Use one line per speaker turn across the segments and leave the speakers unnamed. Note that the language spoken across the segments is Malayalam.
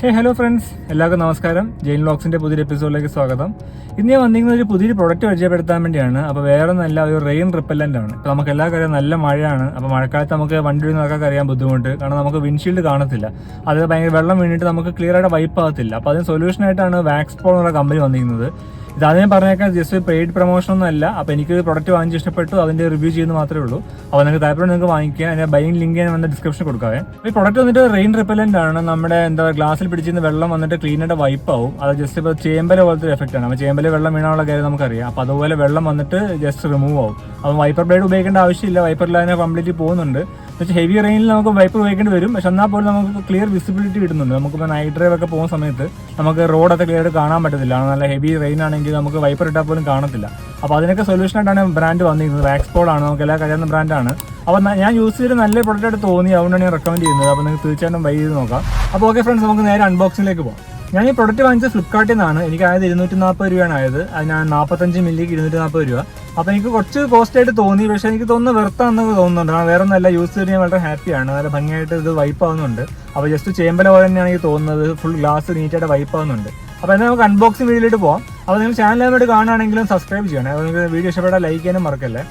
ഹേ ഹലോ ഫ്രണ്ട്സ് എല്ലാവർക്കും നമസ്കാരം. ജെയിൻ ലോക്സിന്റെ പുതിയൊരു എപ്പിസോഡിലേക്ക് സ്വാഗതം. ഇന്ന് ഞാൻ വന്നിരിക്കുന്ന ഒരു പുതിയൊരു പ്രൊഡക്റ്റ് പരിചയപ്പെടുത്താൻ വേണ്ടിയാണ്. അപ്പോൾ വേറെ നല്ല ഒരു റെയിൻ റിപ്പല്ലന്റ് ആണ്. ഇപ്പോൾ നമുക്ക് നല്ല മഴയാണ്. അപ്പോൾ മഴക്കാലത്ത് നമുക്ക് വണ്ടി നടക്കാൻ അറിയാൻ ബുദ്ധിമുട്ട്. കാരണം നമുക്ക് വിൻഷീൽഡ് കാണത്തില്ല. അത് ഭയങ്കര വെള്ളം വീണിട്ട് നമുക്ക് ക്ലിയർ ആയിട്ട് വൈപ്പ് ആകത്തില്ല. അപ്പോൾ അതിന് സൊല്യൂഷനായിട്ടാണ് വാക്സ് പോൾ എന്നുള്ള കമ്പനി വന്നിരിക്കുന്നത്. ഇത് ആദ്യം പറഞ്ഞേക്കാൻ ജസ്റ്റ് പെയ്ഡ് പ്രൊമോഷൻ ഒന്നും അല്ല. അപ്പോൾ എനിക്ക് പ്രൊഡക്റ്റ് വാങ്ങിച്ച് ഇഷ്ടപ്പെട്ടു അതിന്റെ റിവ്യൂ ചെയ്യുന്ന മാത്രമേ ഉള്ളൂ. അപ്പോൾ നിങ്ങൾക്ക് താല്പര്യം നിങ്ങൾക്ക് വാങ്ങിക്കുക അതിന്റെ ബൈങ് ലിങ്ക് ഞാൻ വന്ന ഡിസ്ക്രിപ്ഷൻ കൊടുക്കാവേ ഈ പ്രൊഡക്റ്റ് വന്നിട്ട് റെയിൻ റിപ്പലന്റ് ആണ്. നമ്മുടെ എന്താ ഗ്ലാസ്സിൽ പിടിച്ചിരുന്ന വെള്ളം വന്നിട്ട് ക്ലീനായിട്ട് വൈപ്പ് ആവും. അത് ജസ്റ്റ് ഇപ്പോൾ ചേമ്പല പോലത്തെ എഫക്റ്റ് ആണ്. അപ്പോൾ ചേമ്പല വെള്ളം വീണാനുള്ള കാര്യം നമുക്കറിയാം. അപ്പോൾ അതുപോലെ വെള്ളം വന്നിട്ട് ജസ്റ്റ് റിമൂവ് ആവും. അപ്പോൾ വൈപ്പർ ബ്ലേഡ് ഉപയോഗിക്കേണ്ട ആവശ്യമില്ല. വൈപ്പർ ലൈന കംപ്ലീറ്റ് പോകുന്നുണ്ട്. പക്ഷേ ഹെവി റെയിനിൽ നമുക്ക് വൈപ്പർ ഉപയോഗിക്കേണ്ടി വരും. പക്ഷെ എന്നാൽ പോലും നമുക്ക് ക്ലിയർ വിസിബിലിറ്റി കിട്ടുന്നുണ്ട്. നമുക്കിപ്പോൾ നൈറ്റ് ഡ്രൈവ് ഒക്കെ പോകുന്ന സമയത്ത് നമുക്ക് റോഡൊക്കെ ക്ലിയർ കാണാൻ പറ്റത്തില്ല. നല്ല ഹെവി റെയിൻ ആണെങ്കിൽ നമുക്ക് വൈപ്പർ ഇട്ടാൽ പോലും കാണത്തില്ല. അപ്പോൾ അതിനൊക്കെ സൊല്യൂഷൻ ആയിട്ടാണ് ബ്രാൻഡ് വന്നിരിക്കുന്നത് വാക്സ്പോൾ ആണ്. നമുക്ക് എല്ലാ കഴിയുന്ന ബ്രാൻഡാണ് അപ്പോൾ ഞാൻ യൂസ് ചെയ്ത് നല്ല പ്രൊഡക്റ്റ് ആയിട്ട് തോന്നി. അതുകൊണ്ടാണ് ഞാൻ റെക്കമെൻഡ് ചെയ്യുന്നത്. അപ്പോൾ നിങ്ങൾക്ക് തീർച്ചയായിട്ടും വൈ ചെയ്ത് നോക്കാം. അപ്പോൾ ഓക്കെ ഫ്രണ്ട്സ് നമുക്ക് നേരെ അൺബോക്സിംഗിലേക്ക് പോകാം ഞാൻ ഈ പ്രൊഡക്റ്റ് വാങ്ങിച്ചത് ഫ്ലിപ്കാർട്ടിൽ നിന്നാണ് എനിക്ക് ആയത് ഇരുന്നൂറ്റി നാൽപ്പത് രൂപയാണ് ആയത്. അത് ഞാൻ നാൽപ്പത്തഞ്ച് മില്ലിക്ക് ഇരുന്നൂറ്റി നാൽപ്പത് രൂപ. അപ്പോൾ എനിക്ക് കുറച്ച് കോസ്റ്റ് ആയിട്ട് തോന്നി പക്ഷേ എനിക്ക് തോന്നുന്നു വെറുത്താന്ന് തോന്നുന്നുണ്ട്. വേറെ ഒന്നല്ല യൂസ് ചെയ്ത് ഞാൻ വളരെ ഹാപ്പിയാണ്. നല്ല ഭംഗിയായിട്ട് ഇത് വൈപ്പ് ആവുന്നുണ്ട്. അപ്പോൾ ജസ്റ്റ് ചേമ്പല പോലെ തന്നെയാണ് എനിക്ക് തോന്നുന്നത്. ഫുൾ ഗ്ലാസ് നീറ്റായിട്ട് വൈപ്പ് ആവുന്നുണ്ട്. അപ്പോൾ എന്നാൽ നമുക്ക് അൺബോക്സിംഗ് വീഡിയോയിലോട്ട് പോകാം അപ്പോൾ നിങ്ങൾ ചാനൽ ആയിട്ട് കാണുകയാണെങ്കിലും സബ്സ്ക്രൈബ് ചെയ്യണം. അപ്പോൾ നിങ്ങൾക്ക് വീഡിയോ ഇഷ്ടപ്പെട്ടാൽ ലൈക്ക് ചെയ്യാനും മറക്കല്ലേ.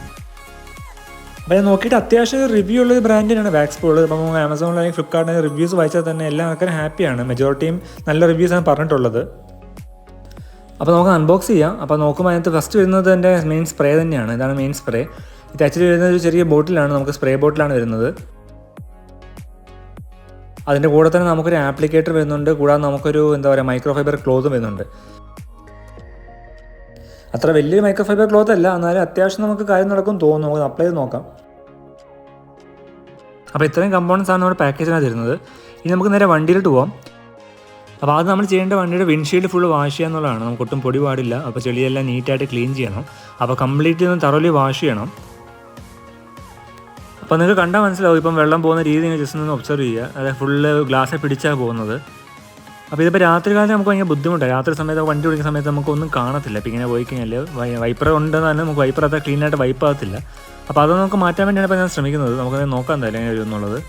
അപ്പോൾ ഞാൻ നോക്കിയിട്ട് അത്യാവശ്യം റിവ്യൂ ഉള്ള ബ്രാൻഡിനാണ് വാക്സ് പോൾ അപ്പോൾ ആമസോണിൽ അല്ലെങ്കിൽ ഫ്ലിപ്കാർട്ടിൽ റിവ്യൂസ് വായിച്ചാൽ തന്നെ എല്ലാ ആൾക്കാരും ഹാപ്പിയാണ് മെജോറിറ്റിയും നല്ല റിവ്യൂസ് ആണ് പറഞ്ഞിട്ടുള്ളത്. അപ്പോൾ നമുക്ക് അൺബോക്സ് ചെയ്യാം. അപ്പോൾ നോക്കുമ്പോൾ അതിനകത്ത് ഫസ്റ്റ് വരുന്നത് എന്റെ മെയിൻ സ്പ്രേ തന്നെയാണ്. ഇതാണ് മെയിൻ സ്പ്രേ ഇത് ആക്ച്വലി വരുന്നത് ഒരു ചെറിയ ബോട്ടിലാണ്. നമുക്ക് സ്പ്രേ ബോട്ടിലാണ് വരുന്നത്. അതിന്റെ കൂടെ തന്നെ നമുക്കൊരു ആപ്ലിക്കേറ്റർ വരുന്നുണ്ട്. കൂടാതെ നമുക്കൊരു എന്താ പറയുക മൈക്രോ ഫൈബർ ക്ലോത്തും വരുന്നുണ്ട്. അത്ര വലിയൊരു മൈക്രോ ഫൈബർ ക്ലോത്ത് അല്ല. എന്നാലും അത്യാവശ്യം നമുക്ക് കാര്യം നടക്കും തോന്നുന്നു. നമുക്ക് അപ്ലൈ ചെയ്ത് നോക്കാം. അപ്പോൾ ഇത്രയും കമ്പോണൻസ് ആണ് നമ്മുടെ പാക്കേജിനകത്ത് തരുന്നത് ഇനി നമുക്ക് നേരെ വണ്ടിയിലോട്ട് പോകാം അപ്പോൾ അത് നമ്മൾ ചെയ്യേണ്ട വണ്ടിയുടെ വിൻഷീൽഡ് ഫുള്ള് വാഷ് ചെയ്യുക എന്നുള്ളതാണ്. നമുക്ക് ഒട്ടും പൊടി പാടില്ല. അപ്പോൾ ചെളിയെല്ലാം നീറ്റായിട്ട് ക്ലീൻ ചെയ്യണം. അപ്പോൾ കംപ്ലീറ്റ് ഒന്ന് തറോലി വാഷ് ചെയ്യണം. അപ്പോൾ നിങ്ങൾക്ക് കണ്ടാൽ മനസ്സിലാവും. ഇപ്പം വെള്ളം പോകുന്ന രീതി നിങ്ങൾ ജസ്റ്റ് ഒന്ന് ഒബ്സർവ് ചെയ്യുക. അതായത് ഫുള്ള് ഗ്ലാസ്സിൽ പിടിച്ചാണ് പോകുന്നത്. അപ്പോൾ ഇതിപ്പോൾ രാത്രി കാലത്ത് നമുക്ക് ഭയങ്കര ബുദ്ധിമുട്ടാണ് രാത്രി സമയത്ത് വണ്ടി ഓടിക്കുന്ന സമയത്ത് നമുക്കൊന്നും കാണത്തില്ല. അപ്പോൾ ഇങ്ങനെ പോയി കഴിഞ്ഞാൽ വൈപ്പർ ഉണ്ടെന്ന് തന്നെ നമുക്ക് വൈപ്പർ അത്ര ക്ലീനായിട്ട് വൈപ്പ് ആകത്തില്ല. അപ്പോൾ അത് നമുക്ക് മാറ്റാൻ വേണ്ടിയാണ് ഇപ്പോൾ ഞാൻ ശ്രമിക്കുന്നത്. നമുക്കത് നോക്കാൻ തരാം എന്നുള്ളത്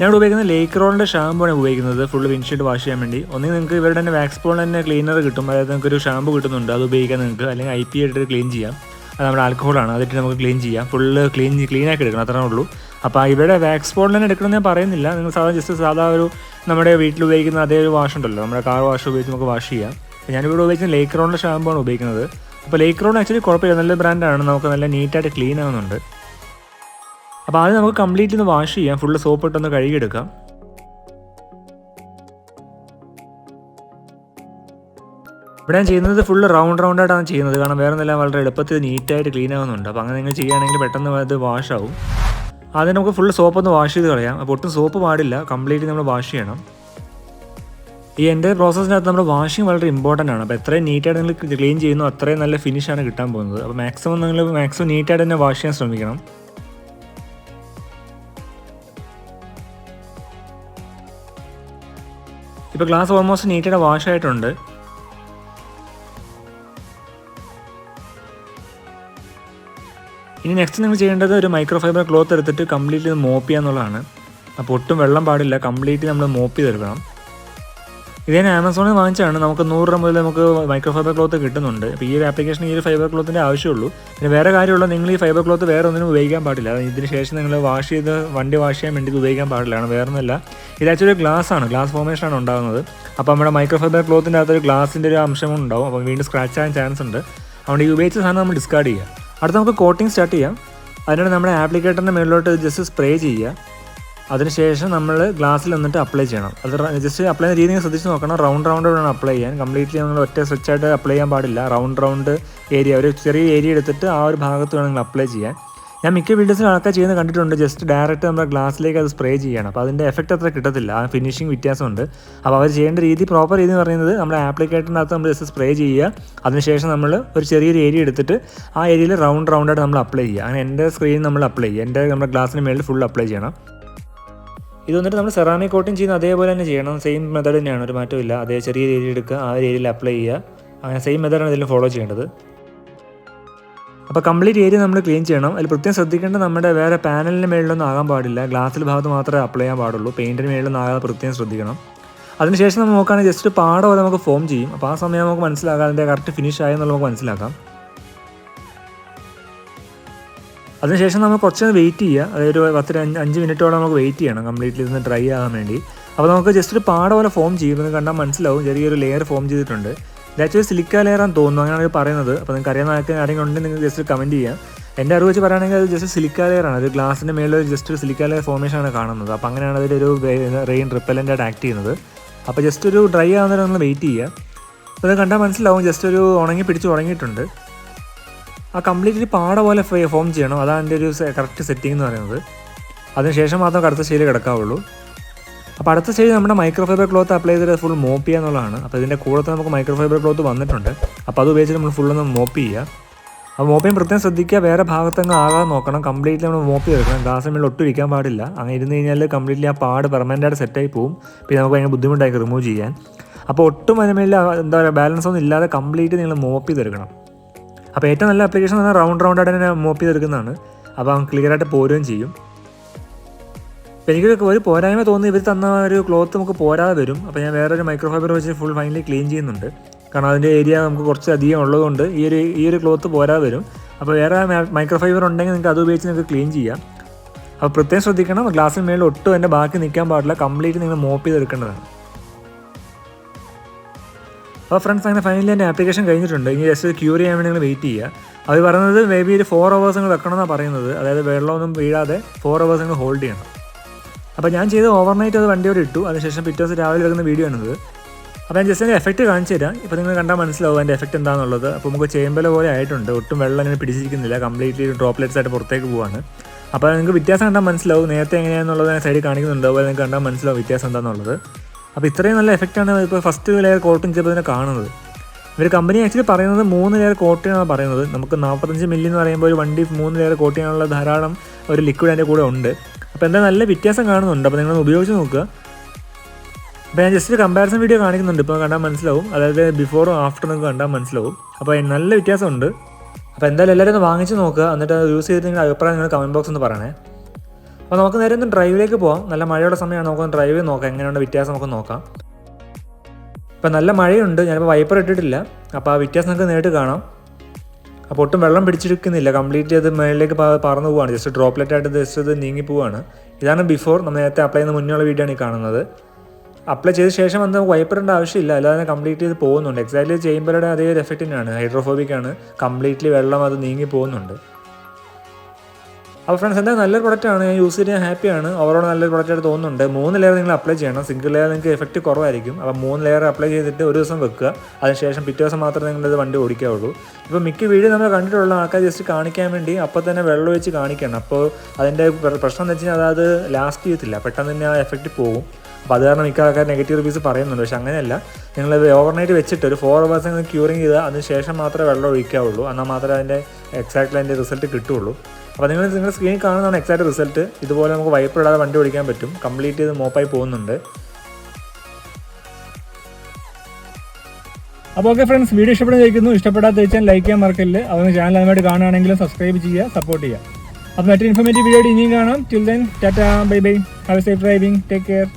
ഞാൻ ഇവിടെ ഉപയോഗിക്കുന്നത് ലേക്ക് റോളിന്റെ ഷാമ്പു ആണ് ഉപയോഗിക്കുന്നത്. ഫുൾ വിൻഷീൽഡ് വാഷ് ചെയ്യാൻ വേണ്ടി. ഒന്നെങ്കിൽ നിങ്ങൾക്ക് ഇവരുടെ തന്നെ വാക്സ് പോളിൽ തന്നെ ക്ലീനർ കിട്ടും. അതായത് നിങ്ങൾക്ക് ഒരു ഷാമ്പു കിട്ടുന്നുണ്ട്. അത് ഉപയോഗിക്കാൻ നിങ്ങൾക്ക് അല്ലെങ്കിൽ ഐ പി ആയിട്ട് ക്ലീൻ ചെയ്യാം. അത് നമ്മുടെ ആൽക്കഹോളാണ് അതിട്ട് നമുക്ക് ക്ലീൻ ചെയ്യാം. ഫുള്ള് ക്ലീൻ ക്ലീൻ ആക്കി എടുക്കണം. അത്രേ ഉള്ളൂ. അപ്പോൾ ഇവിടെ വാക്സ് പോളിൽ തന്നെ എടുക്കണമെന്ന് ഞാൻ പറയുന്നില്ല. നിങ്ങൾ സാധാരണ ജസ്റ്റ് സാധാ ഒരു നമ്മുടെ വീട്ടിൽ ഉപയോഗിക്കുന്ന അതേ ഒരു വാഷ് ഉണ്ടല്ലോ. നമ്മുടെ കാർ വാഷ് ഉപയോഗിച്ച് നമുക്ക് വാഷ് ചെയ്യാം. ഞാനിവിടെ ഉപയോഗിക്കുന്ന ലേക്ക് റോളിന്റെ ഷാമ്പു ആണ് ഉപയോഗിക്കുന്നത്. അപ്പോൾ ലേക്ക് റോഡ് ആക്ച്വലി കുഴപ്പമില്ല. നല്ല ബ്രാൻഡാണ് നമുക്ക് നല്ല നീറ്റായിട്ട് ക്ലീൻ ആവുന്നുണ്ട്. അപ്പോൾ അത് നമുക്ക് കംപ്ലീറ്റ് ഒന്ന് വാഷ് ചെയ്യാം. ഫുൾ സോപ്പ് ഇട്ടൊന്ന് കഴുകിയെടുക്കാം. ഇവിടെ ഞാൻ ചെയ്യുന്നത് ഫുള്ള് റൗണ്ട് റൗണ്ട് ആയിട്ടാണ് ചെയ്യുന്നത്. കാരണം വേറെ ഒന്നെല്ലാം വളരെ എളുപ്പത്തിൽ നീറ്റായിട്ട് ക്ലീൻ ആവുന്നുണ്ട്. അപ്പോൾ അങ്ങനെ നിങ്ങൾ ചെയ്യുകയാണെങ്കിൽ പെട്ടെന്ന് അത് വാഷ് ആവും. ആദ്യം നമുക്ക് ഫുൾ സോപ്പ് ഒന്ന് വാഷ് ചെയ്ത് കളയാം. അപ്പോൾ ഒട്ടും സോപ്പ് പാടില്ല. കംപ്ലീറ്റ് നമ്മൾ വാഷ് ചെയ്യണം. ഈ എന്റെ പ്രോസസ്സിനകത്ത് നമ്മുടെ വാഷിംഗ് വളരെ ഇമ്പോർട്ടന്റ് ആണ്. അപ്പോൾ എത്രയും നീറ്റായിട്ട് നിങ്ങൾ ക്ലീൻ ചെയ്യുന്നു അത്രയും നല്ല ഫിനിഷാണ് കിട്ടാൻ പോകുന്നത്. അപ്പോൾ മാക്സിമം നിങ്ങൾ മാക്സിമം നീറ്റായിട്ട് തന്നെ വാഷ് ചെയ്യാൻ ശ്രമിക്കണം. ഇപ്പോൾ ഗ്ലാസ് ഓൾമോസ്റ്റ് നീറ്റായിട്ട് വാഷ് ആയിട്ടുണ്ട്. ഇനി നെക്സ്റ്റ് നിങ്ങൾ ചെയ്യേണ്ടത് ഒരു മൈക്രോ ഫൈബർ ക്ലോത്ത് എടുത്തിട്ട് കംപ്ലീറ്റ്ലി മോപ്പ് ചെയ്യുക എന്നുള്ളതാണ് അപ്പോൾ ഒട്ടും വെള്ളം പാടില്ല കംപ്ലീറ്റ്ലി നമ്മൾ മോപ്പ് ചെയ്തെടുക്കണം. ഇത് ആമസോണിൽ വാങ്ങിച്ചാണ് നമുക്ക് നൂറ് രൂപ മുതൽ നമുക്ക് മൈക്രോ ഫൈബർ ക്ലോത്ത് കിട്ടുന്നുണ്ട്. അപ്പോൾ ഈ ഒരു ആപ്ലിക്കേഷൻ ഈ ഒരു ഫൈബർ ക്ലോത്തിന്റെ ആവശ്യമുള്ളൂ. പിന്നെ വേറെ കാര്യമുള്ള നിങ്ങൾ ഈ ഫൈബർ ക്ലോത്ത് വേറെ ഒന്നിനും ഉപയോഗിക്കാൻ പാടില്ല. ഇതിന് ശേഷം നിങ്ങൾ വാഷ് ചെയ്ത് വണ്ടി വാഷ് ചെയ്യാൻ വേണ്ടി ഇത് ഉപയോഗിക്കാൻ പാടില്ല ആണ് വേറെ ഒന്നല്ല ഇത് ആക്ച്വലി ഗ്ലാസ് ആണ്. ഗ്ലാസ് ഫോർമേഷൻ ആണ് ഉണ്ടാകുന്നത്. അപ്പോൾ നമ്മുടെ മൈക്രോ ഫൈബർ ക്ലോത്തിന്റെ അകത്തൊരു ഗ്ലാസിന്റെ ഒരു അംശം ഉണ്ടാവും അപ്പോൾ വീണ്ടും സ്ക്രാച്ച് ആകാൻ ചാൻസ് ഉണ്ട്. അതുകൊണ്ട് ഈ ഉപയോഗിച്ച സാധനം നമ്മൾ ഡിസ്കാർഡ് ചെയ്യുക. അടുത്ത നമുക്ക് കോട്ടിംഗ് സ്റ്റാർട്ട് ചെയ്യാം. അതിനാണ് നമ്മുടെ ആപ്ലിക്കേറ്ററിന്റെ മുകളിലോട്ട് ജസ്റ്റ് സ്പ്രേ ചെയ്യുക. അതിനുശേഷം നമ്മൾ ഗ്ലാസ്സിൽ വന്നിട്ട് അപ്ലൈ ചെയ്യണം. അത് ജസ്റ്റ് അപ്ലൈ ചെയ്യുന്ന രീതി ശ്രദ്ധിച്ച് നോക്കണം. റൗണ്ട് റൗണ്ട് വേണം അപ്ലൈ ചെയ്യാൻ. കംപ്ലീറ്റ്ലി നമ്മൾ ഒറ്റ സ്വിച്ച് ആയിട്ട് അപ്ലൈ ചെയ്യാൻ പാടില്ല. റൗണ്ട് റൗണ്ട് ഏരിയ ഒരു ചെറിയ ഏരിയ എടുത്തിട്ട് ആ ഒരു ഭാഗത്ത് വേണം നിങ്ങൾ അപ്ലൈ ചെയ്യാൻ. ഞാൻ മിക്ക വീഡിയോസിലും ആൾക്കാർ ചെയ്യുന്നത് കണ്ടിട്ടുണ്ട്. ജസ്റ്റ് ഡയറക്റ്റ് നമ്മുടെ ഗ്ലാസ്സിലേക്ക് അത് സ്പ്രേ ചെയ്യണം. അപ്പോൾ അതിന്റെ എഫക്റ്റ് അത്ര കിട്ടത്തില്ല. ആ ഫിനിഷിംഗ് വ്യത്യാസമുണ്ട്. അപ്പോൾ അവർ ചെയ്യേണ്ട രീതി പ്രോപ്പർ രീതി എന്ന് പറയുന്നത് നമ്മുടെ ആപ്ലിക്കേറ്ററിനകത്ത് നമ്മൾ ജസ്റ്റ് സ്പ്രേ ചെയ്യുക. അതിനുശേഷം നമ്മൾ ഒരു ചെറിയൊരു ഏരിയ എടുത്തിട്ട് ആ ഏരിയയിൽ റൗണ്ട് റൗണ്ടായിട്ട് നമ്മൾ അപ്ലൈ ചെയ്യുക. അങ്ങനെ എന്റെ സ്ക്രീൻ നമ്മൾ അപ്ലൈ ചെയ്യുക. എന്റെ നമ്മുടെ ഗ്ലാസ്സിന് മേളിൽ ഫുൾ അപ്ലൈ ചെയ്യണം. ഇത് വന്നിട്ട് നമ്മൾ സെറാമിക് കോട്ടിങ് ചെയ്യുന്ന അതേപോലെ തന്നെ ചെയ്യണം. സെയിം മെത്തേഡ് തന്നെയാണ്. ഒരു മാറ്റമില്ല അതേ ചെറിയ ഏരിയ എടുക്കുക. ആ ഒരു ഏരിയയിൽ അപ്ലൈ ചെയ്യുക. അങ്ങനെ സെയിം മെത്തേഡാണ് ഇതിലും ഫോളോ ചെയ്യേണ്ടത്. അപ്പോൾ കംപ്ലീറ്റ് ഏരിയ നമ്മൾ ക്ലീൻ ചെയ്യണം. അതിൽ പ്രത്യേകം ശ്രദ്ധിക്കേണ്ടത് നമ്മുടെ വേറെ പാനലിന് മേളിലൊന്നും ആകാൻ പാടില്ല. ഗ്ലാസ്സിൽ ഭാഗത്ത് മാത്രമേ അപ്ലൈ ചെയ്യാൻ പാടുള്ളൂ. പെയിന്റിന് മേളിലൊന്നും ആകാതെ പ്രത്യേകം ശ്രദ്ധിക്കണം. അതിനുശേഷം നമ്മൾ നോക്കുകയാണെങ്കിൽ ജസ്റ്റ് പാട പോലെ നമുക്ക് ഫോം ചെയ്യും. അപ്പോൾ ആ സമയം നമുക്ക് മനസ്സിലാക്കാം അതിന്റെ കറക്റ്റ് ഫിനിഷ് ആയെന്നുള്ള നമുക്ക് മനസ്സിലാക്കാം. അതിനുശേഷം നമ്മൾ കുറച്ച് വെയിറ്റ് ചെയ്യുക. അതായത് ഒരു പത്ത് അഞ്ച് മിനിറ്റോടെ നമുക്ക് വെയിറ്റ് ചെയ്യണം. കംപ്ലീറ്റ്ലി ഇതൊന്ന് ഡ്രൈ ആകാൻ വേണ്ടി. അപ്പോൾ നമുക്ക് ജസ്റ്റ് ഒരു പാട പോലെ ഫോം ചെയ്യുമെന്ന് കണ്ടാൽ മനസ്സിലാവും. ചെറിയൊരു ലെയർ ഫോം ചെയ്തിട്ടുണ്ട്. ഇതാക്ച്വലി സിലിക്ക ലെയർ ആണെന്ന് തോന്നുന്നു. അങ്ങനെയാണ് അവർ പറയുന്നത്. അപ്പോൾ നിങ്ങൾക്ക് അറിയാവുന്ന ആൾക്ക് ആരെങ്കിലും ഉണ്ടെങ്കിൽ നിങ്ങൾ ജസ്റ്റ് കമന്റ് ചെയ്യാം. എന്റെ അറിവ് വെച്ച് പറയുകയാണെങ്കിൽ അത് ജസ്റ്റ് സിലിക്ക ലെയർ ആണ്. അത് ഗ്ലാസിന്റെ മേളിൽ ജസ്റ്റ് ഒരു സിലിക്ക ലെയർ ഫോർമേഷൻ ആണ് കാണുന്നത്. അപ്പോൾ അങ്ങനെയാണ് അതിലൊരു റെയിൻ റിപ്പലന്റ് ആയിട്ട് ആക്ട് ചെയ്യുന്നത്. അപ്പോൾ ജസ്റ്റ് ഒരു ഡ്രൈ ആകുന്നവരെ നമ്മൾ വെയിറ്റ് ചെയ്യുക. അപ്പോൾ അത് കണ്ടാൽ മനസ്സിലാവും. ജസ്റ്റ് ഒരു ഉണങ്ങി പിടിച്ച് ഉണങ്ങിയിട്ടുണ്ട്. ആ കംപ്ലീറ്റ്ലി പാട പോലെ ഫോം ചെയ്യണം. അതാണ് എന്റെ ഒരു കറക്റ്റ് സെറ്റിംഗ് എന്ന് പറയുന്നത്. അതിനുശേഷം മാത്രം അടുത്ത സ്റ്റേജിൽ കിടക്കാവുള്ളൂ. അപ്പോൾ അടുത്ത സ്റ്റേജ് നമ്മുടെ മൈക്രോഫൈബർ ക്ലോത്ത് അപ്ലൈ ചെയ്തിട്ട് ഫുൾ മോപ്പ് ചെയ്യുക എന്നുള്ളതാണ്. അപ്പോൾ ഇതിന്റെ കൂടെ നമുക്ക് മൈക്രോഫൈബർ ക്ലോത്ത് വന്നിട്ടുണ്ട്. അപ്പോൾ അത് ഉപയോഗിച്ച് നമ്മൾ ഫുൾ ഒന്ന് മോപ്പ് ചെയ്യുക. അപ്പോൾ മോപ്പ് ചെയ്യാൻ പ്രത്യേകം ശ്രദ്ധിക്കുക. വേറെ ഭാഗത്തങ്ങ് ആകാതെ നോക്കണം. കംപ്ലീറ്റ്ലി നമ്മൾ മോപ്പ് ചെയ്തെടുക്കണം ഗ്ലാസ് മേളിൽ ഒട്ടും ഇരിക്കാൻ പാടില്ല. അങ്ങനെ ഇരുന്ന് കഴിഞ്ഞാൽ കംപ്ലീറ്റ്ലി ആ പാട് പെർമനന്റായിട്ട് സെറ്റായി പോകും പിന്നെ നമുക്ക് ഭയങ്കര ബുദ്ധിമുട്ടായി റിമൂവ് ചെയ്യാൻ. അപ്പോൾ ഒട്ടും അതിന് മേളിൽ എന്താ പറയുക ബാലൻസ് ഒന്നും ഇല്ലാതെ കംപ്ലീറ്റ് നിങ്ങൾ മോപ്പ് ചെയ്തെടുക്കണം. അപ്പോൾ ഏറ്റവും നല്ല ആപ്ലിക്കേഷൻ എന്ന് പറഞ്ഞാൽ റൗണ്ട് റൗണ്ട് ആയിട്ട് തന്നെ മോപ്പ് ചെയ്തെടുക്കുന്നതാണ്. അപ്പോൾ അവൻ ക്ലിയർ ആയിട്ട് പോരുകയും ചെയ്യും. അപ്പോൾ എനിക്ക് ഒരു പോരായ്മ തോന്നി ഇവർ തന്ന ഒരു ക്ലോത്ത് നമുക്ക് പോരാതെ വരും അപ്പോൾ ഞാൻ വേറൊരു മൈക്രോ ഫൈബർ വെച്ച് ഫുൾ ഫൈനലി ക്ലീൻ ചെയ്യുന്നുണ്ട്. കാരണം അതിന്റെ ഏരിയ നമുക്ക് കുറച്ച് അധികം ഉള്ളതുകൊണ്ട് ഈ ഒരു ഈ ഒരു ക്ലോത്ത് പോരാതെ വരും അപ്പോൾ വേറെ മൈക്രോ ഫൈബർ ഉണ്ടെങ്കിൽ നിങ്ങൾക്ക് അത് ഉപയോഗിച്ച് നിങ്ങൾക്ക് ക്ലീൻ ചെയ്യാം. അപ്പോൾ പ്രത്യേകം ശ്രദ്ധിക്കണം ഗ്ലാസ്സിന് മേളിൽ ഒട്ടും എന്റെ ബാക്കി നിൽക്കാൻ പാടില്ല. കംപ്ലീറ്റ് നിങ്ങൾ മോപ്പ് ചെയ്തെടുക്കേണ്ടതാണ്. അപ്പോൾ ഫ്രണ്ട്സ് അങ്ങനെ ഫൈനലി എന്റെ ആപ്ലിക്കേഷൻ കഴിഞ്ഞിട്ടുണ്ട്. ഇനി ജസ്റ്റ് ക്യൂർ ചെയ്യാൻ വേണ്ടി നിങ്ങൾ വെയിറ്റ് ചെയ്യുക. അവർ പറയുന്നത് മേ ബി ഒരു ഫോർ അവേഴ്സ് നിങ്ങൾ വെക്കണമെന്നാണ് പറയുന്നത്. അതായത് വെള്ളമൊന്നും വീഴാതെ ഫോർ അവേഴ്സ് നിങ്ങൾ ഹോൾഡ് ചെയ്യണം. അപ്പോൾ ഞാൻ ചെയ്ത് ഓവർനൈറ്റ് അത് വണ്ടിയോട് ഇട്ടു. അതിനുശേഷം പിറ്റേ ദിവസം രാവിലെ വരുന്ന വീഡിയോ ആണിത്. അപ്പോൾ ഞാൻ ജസ്റ്റ് അതിന്റെ എഫക്റ്റ് കാണിച്ചു തരാം. ഇപ്പോൾ നിങ്ങൾ കണ്ടാൽ മനസ്സിലാവും അതിന്റെ എഫക്റ്റ് എന്താണെന്നുള്ളത് അപ്പോൾ നമുക്ക് ചേമ്പല പോലെ ആയിട്ടുണ്ട്. ഒട്ടും വെള്ളം അങ്ങനെ പിടിച്ചിരിക്കുന്നില്ല. കംപ്ലീറ്റ്ലി ഡ്രോപ്ലെറ്റ്സ് ആയിട്ട് പുറത്തേക്ക് പോവാണ്. അപ്പോൾ നിങ്ങൾക്ക് വ്യത്യാസം കണ്ടാൽ മനസ്സിലാവും. നേരത്തെ എങ്ങനെയാണെന്നുള്ളത് ഞാൻ സൈഡിൽ കാണിക്കുന്നുണ്ട്. അതുപോലെ നിങ്ങൾക്ക് കണ്ടാൽ മനസ്സിലാവും വ്യത്യാസം എന്താണെന്നുള്ളത് അപ്പോൾ ഇത്രയും നല്ല എഫക്റ്റാണ് ഇപ്പോൾ ഫസ്റ്റ് ലെയർ കോട്ടിങ് ചെയ്യുമ്പോൾ കാണുന്നത്. ഇവർ കമ്പനി ആക്ച്വലി പറയുന്നത് മൂന്ന് ലെയർ കോട്ടിങ്ങാണ് പറയുന്നത്. നമുക്ക് നാൽപ്പത്തഞ്ച് മില്ലി എന്ന് പറയുമ്പോൾ ഒരു വണ്ടി മൂന്ന് ലെയർ കോട്ടിങ്ങാനുള്ള ധാരാളം ഒരു ലിക്വിഡ് അതിന്റെ കൂടെ ഉണ്ട്. അപ്പോൾ എന്താ നല്ല വ്യത്യാസം കാണുന്നുണ്ട്. അപ്പോൾ നിങ്ങൾ ഉപയോഗിച്ച് നോക്കുക. അപ്പോൾ ഞാൻ ജസ്റ്റ് ഒരു കമ്പാരിസൺ വീഡിയോ കാണിക്കുന്നുണ്ട്. ഇപ്പോൾ കണ്ടാൽ മനസ്സിലാവും. അതായത് ബിഫോറും ആഫ്റ്റർ നിങ്ങൾക്ക് കണ്ടാൽ മനസ്സിലാവും. അപ്പോൾ നല്ല വ്യത്യാസമുണ്ട്. അപ്പോൾ എന്തായാലും എല്ലാവരും ഒന്ന് വാങ്ങിച്ച് നോക്കുക. എന്നിട്ട് യൂസ് ചെയ്തിട്ട് നിങ്ങളുടെ അഭിപ്രായം നിങ്ങൾ കമന്റ് ബോക്സ് ഒന്ന് പറയണേ. അപ്പോൾ നമുക്ക് നേരെ ഒന്ന് ഡ്രൈവിലേക്ക് പോകാം നല്ല മഴയുള്ള സമയമാണ്. നമുക്കൊന്ന് ഡ്രൈവ് നോക്കാം. എങ്ങനെയുണ്ട് വ്യത്യാസം നമുക്ക് നോക്കാം. ഇപ്പം നല്ല മഴയുണ്ട്. ഞാനിപ്പോൾ വൈപ്പർ ഇട്ടിട്ടില്ല. അപ്പോൾ ആ വ്യത്യാസം നമുക്ക് നേരിട്ട് കാണാം. അപ്പോൾ ഒട്ടും വെള്ളം പിടിച്ചെടുക്കുന്നില്ല കംപ്ലീറ്റ് അത് മേളിലേക്ക് പറന്ന് പോവുകയാണ് ജസ്റ്റ് ഡ്രോപ്ലെറ്റ് ആയിട്ട് ജസ്റ്റ് ഇത് നീങ്ങി പോവുകയാണ് ഇതാണ് ബിഫോർ നമ്മൾ നേരത്തെ അപ്ലൈ ചെയ്യുന്ന മുന്നേ ഉള്ള വീഡിയോ ആണ് കാണുന്നത്. അപ്ലൈ ചെയ്ത ശേഷം വന്ന് നമുക്ക് വൈപ്പറിന്റെ ആവശ്യമില്ല. അല്ലാതെ കംപ്ലീറ്റ് ചെയ്ത് പോകുന്നുണ്ട്. എക്സാക്ട്ലി ചെയ്യുമ്പോഴുടെ അതേ ഒരു എഫക്റ്റ് തന്നെയാണ്. ഹൈഡ്രോഫോബിക് ആണ്. കംപ്ലീറ്റ്ലി വെള്ളം അത് നീങ്ങി പോകുന്നുണ്ട്. അപ്പോൾ ഫ്രണ്ട്സ് എന്തായാലും നല്ലൊരു പ്രൊഡക്റ്റാണ് ഞാൻ യൂസ് ചെയ്ത് ഞാൻ ഹാപ്പിയാണ് ഓവറോൾ നല്ലൊരു പ്രൊഡക്റ്റ് ആയിട്ട് തോന്നുന്നുണ്ട്. മൂന്ന് ലെയർ നിങ്ങൾ അപ്ലൈ ചെയ്യണം. സിംഗിൾ ലെയർ നിങ്ങൾക്ക് എഫക്റ്റ് കുറവായിരിക്കും. അപ്പോൾ മൂന്ന് ലെയർ അപ്ലൈ ചെയ്തിട്ട് ഒരു ദിവസം വെക്കുക. അതിനുശേഷം പിറ്റേ ദിവസം മാത്രമേ നിങ്ങളിത് വണ്ടി ഓടിക്കാവുള്ളൂ. ഇപ്പോൾ മിക്ക വീഡിയോ നമ്മൾ കണ്ടിട്ടുള്ള ആൾക്കാർ ജസ്റ്റ് കാണിക്കാൻ വേണ്ടി അപ്പോൾ തന്നെ വെള്ളം ഒഴിച്ച് കാണിക്കണം. അപ്പോൾ അതിന്റെ പ്രശ്നം എന്ന് വെച്ച് കഴിഞ്ഞാൽ അതായത് ലാസ്റ്റ് ചെയ്യത്തില്ല. പെട്ടെന്ന് തന്നെ ആ എഫക്റ്റ് പോകും. അപ്പോൾ അത് കാരണം മിക്ക ആൾക്കാർ നെഗറ്റീവ് റിവ്യൂസ് പറയുന്നുണ്ട്. പക്ഷേ അങ്ങനെയല്ല. നിങ്ങൾ ഓവർനൈറ്റ് വെച്ചിട്ട് ഒരു ഫോർ അവേഴ്സ് നിങ്ങൾ ക്യൂറിങ് ചെയ്താൽ അതിന് ശേഷം മാത്രമേ വെള്ളം ഒഴിക്കാവുള്ളൂ. എന്നാൽ മാത്രമേ അതിന്റെ എക്സാക്ട്ലി അതിന്റെ റിസൾട്ട് കിട്ടുള്ളൂ അപ്പോൾ നിങ്ങൾ നിങ്ങളുടെ സ്ക്രീനിൽ കാണുന്നതാണ് എക്സാക്ട് റിസൾട്ട് ഇതുപോലെ നമുക്ക് വൈപ്പ് ഇടാതെ വണ്ടി ഓടിക്കാൻ പറ്റും. കംപ്ലീറ്റ് ചെയ്ത് മോപ്പായി പോകുന്നുണ്ട്.
അപ്പോൾ ഓക്കെ ഫ്രണ്ട്സ് വീഡിയോ ഇഷ്ടപ്പെടുന്ന ചോദിക്കുന്നു ഇഷ്ടപ്പെടാത്ത ചോദിച്ചാൽ ലൈക്ക് ചെയ്യാൻ മറക്കല്ല് അതുകൊണ്ട് ചാനൽ അതുമായിട്ട് കാണുകയാണെങ്കിലും സബ്സ്ക്രൈബ് ചെയ്യുക സപ്പോർട്ട് ചെയ്യുക. അപ്പോൾ മറ്റൊരു ഇൻഫോർമേറ്റീവ് വീഡിയോ ഇനിയും കാണാം. Till then tata bye bye have safe driving take care